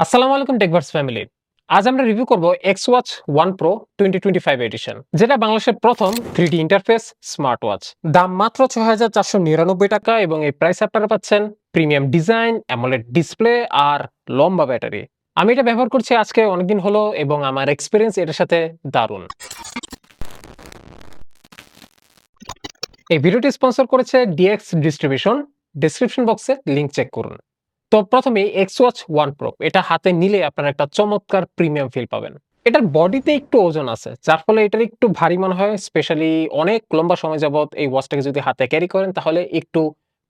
আসসালামু আলাইকুম টেকভার্স ফ্যামিলি আজ আমরা রিভিউ করব X watch one pro twenty twenty five edition যেটা বাংলাদেশের প্রথম three D interface smart watch দাম মাত্র ছ হাজার চারশো নিরানব্বই টাকা এবং এই প্রাইস আপনারা পাচ্ছেন প্রিমিয়াম ডিজাইন অ্যামোলেড ডিসপ্লে আর লম্বা ব্যাটারি আমি এটা ব্যবহার করছি আজকে অনেকদিন হলো এবং আমার এক্সপিরিয়েন্স এটার সাথে দারুণ। এই ভিডিওটি স্পন্সর করেছে ডিএক্স ডিস্ট্রিবিউশন ডিসক্রিপশন বক্সে লিঙ্ক চেক করুন। তো প্রথমে এক্স ওয়াচ ওয়ান প্রো এটা হাতে নিলে আপনারা একটা চমৎকার প্রিমিয়াম ফিল পাবেন। এটার বডিতে একটু ওজন আছে, যার ফলে এটার একটু ভারী মনে হয় স্পেশালি অনেক লম্বা সময় যাবত এই ওয়াচটাকে যদি হাতে ক্যারি করেন, তাহলে একটু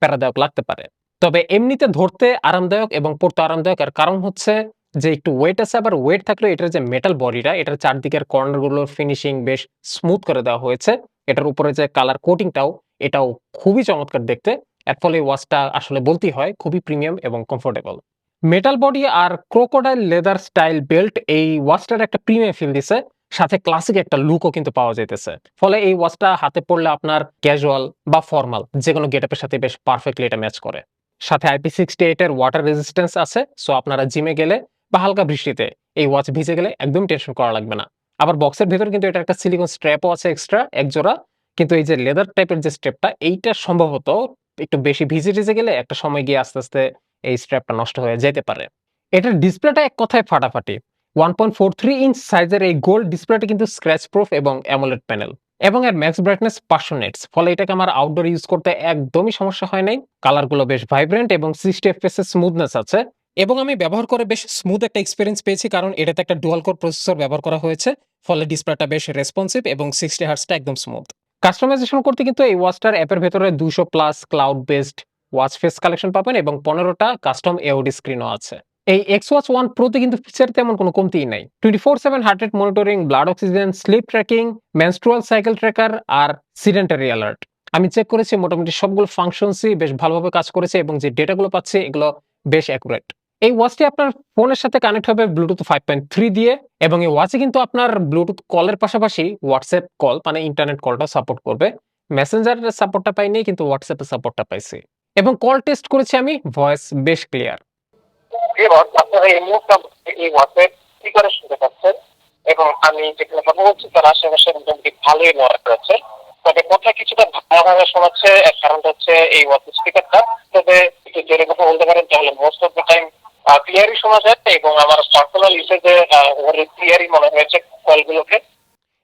প্যারাদায়ক লাগতে পারে। তবে এমনিতে ধরতে আরামদায়ক এবং পড়তে আরামদায়ক, এর কারণ হচ্ছে যে একটু ওয়েট আছে, আবার ওয়েট থাকলেও এটার যে মেটাল বডিটা এটার চারদিকের কর্নারগুলোর ফিনিশিং বেশ স্মুথ করে দেওয়া হয়েছে। এটার উপরে যে কালার কোটিংটাও এটাও খুবই চমৎকার দেখতে। এর ফলে ওয়াচটা আসলে বলতেই হয় খুবই প্রিমিয়াম এবং কমফোর্টেবল মেটাল বডি আর ক্রোকোডাইল লেদার স্টাইল বেল্ট এই ওয়াচটার একটা প্রিমিয়াম ফিল দিছে, সাথে ক্লাসিক একটা লুকও কিন্তু পাওয়া যাইতেছে। ফলে এই ওয়াচটা হাতে পড়লে আপনার ক্যাজুয়াল বা ফর্মাল যে কোনো গেটআপের সাথে বেশ পারফেক্টলি এটা ম্যাচ করে। সাথে আইপি সিক্সটি এইটের ওয়াটার রেজিস্ট্যান্স আছে সো আপনারা জিমে গেলে বা হালকা বৃষ্টিতে এই ওয়াচ ভিজে গেলে একদম টেনশন করা লাগবে না। আবার বক্সের ভিতরে কিন্তু এটা একটা সিলিকন স্ট্র্যাপও আছে এক্সট্রা একজোড়া কিন্তু এই যে লেদার টাইপের যে স্ট্রেপটা এইটা সম্ভবত একটু বেশি ভিজে টিজে গেলে একটা সময় গিয়ে আস্তে আস্তে এই স্ট্র্যাপটা নষ্ট হয়ে যেতে পারে। এটার ডিসপ্লেটা এক কথায় ফাটাফাটি। One point four three inch সাইজের এই গোল্ড ডিসপ্লেটা কিন্তু স্ক্র্যাচ প্রুফ এবং অ্যামোলেড প্যানেল এবং এর ম্যাক্স ব্রাইটনেস পাঁচশো নেটস ফলে এটাকে আমার আউটডোর ইউজ করতে একদমই সমস্যা হয় নাই। কালারগুলো বেশ ভাইব্রেন্ট এবং সিক্সটি এর স্মুথনেস আছে। এবং আমি ব্যবহার করে বেশ স্মুথ একটা এক্সপিরিয়েন্স পেয়েছি কারণ এটাতে একটা ডুয়াল কোর প্রসেসর ব্যবহার করা হয়েছে। ফলে ডিসপ্লেটা বেশ রেসপন্সিভ এবং সিক্সটি হার্সটা একদম স্মুথ কাস্টমাইজেশন করতে কিন্তু এই ওয়াচটার অ্যাপের ভেতরে দুশো plus cloud based watch face collection পাবেন এবং পনেরোটা কাস্টম এওডি স্ক্রিনও আছে। এই এক্স ওয়াচ ওয়ান প্রোতে কিন্তু ফিচার তেমন কোনো কমতিই নাই। Twenty four seven heart rate monitoring blood oxygen sleep tracking menstrual cycle tracker আর সিডেন্টারি অ্যালার্ট আমি চেক করেছি, মোটামুটি সবগুলো ফাংশনসই বেশ ভালোভাবে কাজ করেছে এবং যে ডেটাগুলো পাচ্ছে, এগুলো বেশ অ্যাকুরেট এই ওয়াচটি আপনার ফোনের সাথে কানেক্ট হবে ব্লুটুথ ফাইভ পয়েন্ট থ্রি দিয়ে এবং এই ওয়াচে কিন্তু আপনার ব্লুটুথ কলের পাশাপাশি হোয়াটসঅ্যাপ কল মানে ইন্টারনেট কলটা সাপোর্ট করবে। মেসেঞ্জারের সাপোর্টটা পাইনি, কিন্তু হোয়াটসঅ্যাপের সাপোর্টটা পাইছি। এবং কল টেস্ট করেছি আমি ভয়েস বেশ ক্লিয়ার এবং আমি যেখানে কথা বলছি, তার আশেপাশে মোটামুটি ভালোই নয় করেছে তবে কথা কিছুটা ভালোভাবে শোনাচ্ছে কারণটা হচ্ছে এই হোয়াটসঅ্যাপ স্পিকারটা তবে একটু বলতে পারেন, তাহলে মোস্ট অফ দ্য টাইম ক্লিয়ারই শোনা যায় এবং আমার পার্সোনাল ইউসেজে ক্লিয়ারই মনে হয়েছে কলগুলোকে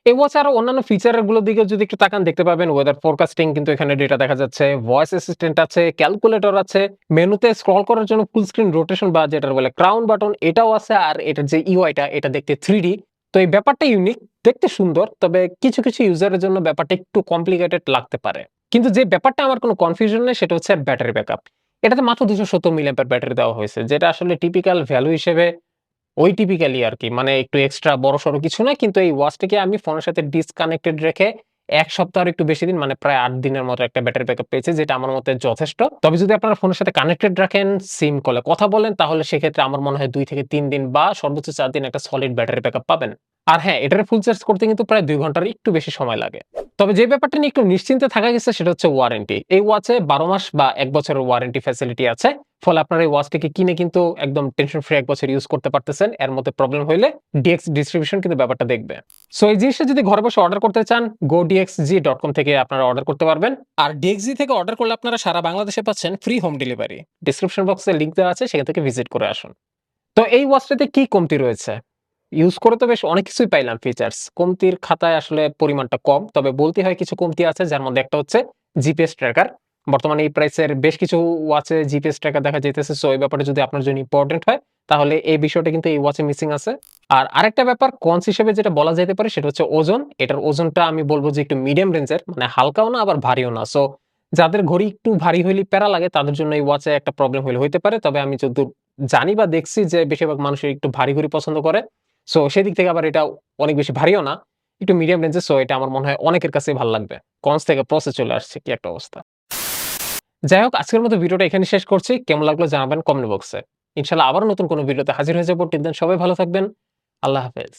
ওয়াচে আরও অন্যান্য ফিচারেরগুলোর দিকে যদি একটু তাকান, দেখতে পাবেন ওয়েদার ফোরকাস্টিং কিন্তু এখানে ডেটা দেখা যাচ্ছে। ভয়েস অ্যাসিস্ট্যান্ট আছে ক্যালকুলেটর আছে। মেনুতে স্ক্রল করার জন্য ফুল স্ক্রিন রোটেশন বা যেটা বলে ক্রাউন বাটন এটাও আছে, আর এটার যে ইউআইটা এটা দেখতে থ্রি তো এই ব্যাপারটা ইউনিক দেখতে সুন্দর, তবে কিছু কিছু ইউজারের জন্য ব্যাপারটা একটু কমপ্লিকেটেড লাগতে পারে। কিন্তু যে ব্যাপারটা আমার কোনো কনফিউশন নেই, সেটা হচ্ছে ব্যাটারি ব্যাকআপ এটাতে মাত্র দুশো সত্তর মিলিয়াম্পের ব্যাটারি দেওয়া হয়েছে, যেটা আসলে টিপিক্যাল ভ্যালু হিসেবে ওই টিপিক্যালি আর কি মানে একটু এক্সট্রা বড় সড়ো কিছু না, কিন্তু এই ওয়াচটিকে আমি ফোনের সাথে ডিসকানেক্টেড রেখে এক সপ্তাহ একটু বেশি দিন মানে প্রায় আট দিনের মতো একটা ব্যাটারি ব্যাকআপ পেয়েছে, যেটা আমার মতে যথেষ্ট। তবে যদি আপনারা ফোনের সাথে কানেক্টেড রাখেন সিম কলে কথা বলেন, তাহলে সেক্ষেত্রে আমার মনে হয় দুই থেকে তিন দিন বা সর্বোচ্চ চার দিন একটা সলিড ব্যাটারি ব্যাকআপ পাবেন। আর হ্যাঁ এটার ফুল চার্জ করতে কিন্তু প্রায় দুই ঘণ্টার একটু বেশি সময় লাগে। তবে যে ব্যাপারটা নিয়ে একটু নিশ্চিন্তে থাকা গেছে সেটা হচ্ছে ওয়ারেন্টি এই ওয়াচে বারো মাস বা এক বছরের ওয়ারেন্টি ফ্যাসিলিটি আছে। ফলে আপনার এই ওয়াচটিকে কিনে কিন্তু একদম টেনশন ফ্রি এক বছর ইউজ করতে পারতেছেন। এর মধ্যে প্রবলেম হইলে ডিএক্স ডিস্ট্রিবিউশন কিন্তু ব্যাপারটা দেখবে। সো এই জিনিসটা যদি ঘরে বসে অর্ডার করতে চান গো ডিএক্সজি ডট কম থেকে আপনারা অর্ডার করতে পারবেন। আর ডিএক্সজি থেকে অর্ডার করলে আপনারা সারা বাংলাদেশে পাচ্ছেন ফ্রি হোম ডেলিভারি ডিসক্রিপশন বক্সে লিঙ্ক দেওয়া আছে, সেখান থেকে ভিজিট করে আসুন। তো এই ওয়াচটাতে কি কমতি রয়েছে? ইউজ করে তো বেশ অনেক কিছুই পাইলাম ফিচার্স কমতির খাতায় আসলে পরিমাণটা কম, তবে বলতে হয় কিছু কমতি আছে, যার মধ্যে একটা হচ্ছে জিপিএস ট্র্যাকার বর্তমানে এই প্রাইসের বেশ কিছু ওয়াচে জিপিএস ট্র্যাকার দেখা যেতেছে সো এই ব্যাপারে যদি আপনার জন্য ইম্পর্টেন্ট হয়, তাহলে এই বিষয়টা কিন্তু এই ওয়াচে মিসিং আছে। আর আরেকটা ব্যাপার কনস হিসেবে যেটা বলা যেতে পারে, সেটা হচ্ছে ওজন। এটার ওজনটা আমি বলব যে একটু মিডিয়াম রেঞ্জের মানে হালকাও না, আবার ভারীও না। সো যাদের ঘড়ি একটু ভারী হইলে প্যারা লাগে, তাদের জন্য এই ওয়াচে একটা প্রবলেম হইলে হইতে পারে। তবে আমি যতদূর জানি বা দেখছি যে বেশিরভাগ মানুষের একটু ভারী ঘড়ি পছন্দ করে। সো সেদিক থেকে আবার এটা অনেক বেশি ভারীও না, একটু মিডিয়াম রেঞ্জে সো এটা আমার মনে হয় অনেকের কাছে ভালো লাগবে। কনস থেকে প্রসেস চলে আসছে, কি একটা অবস্থা। যাই হোক, আজকের মতো ভিডিওটা এখানে শেষ করছি। কেমন লাগল জানাবেন কমেন্ট বক্সে ইনশাল্লাহ আবার নতুন কোনো ভিডিওতে হাজির হয়ে যাব। টিন সবাই ভালো থাকবেন। আল্লাহ হাফেজ।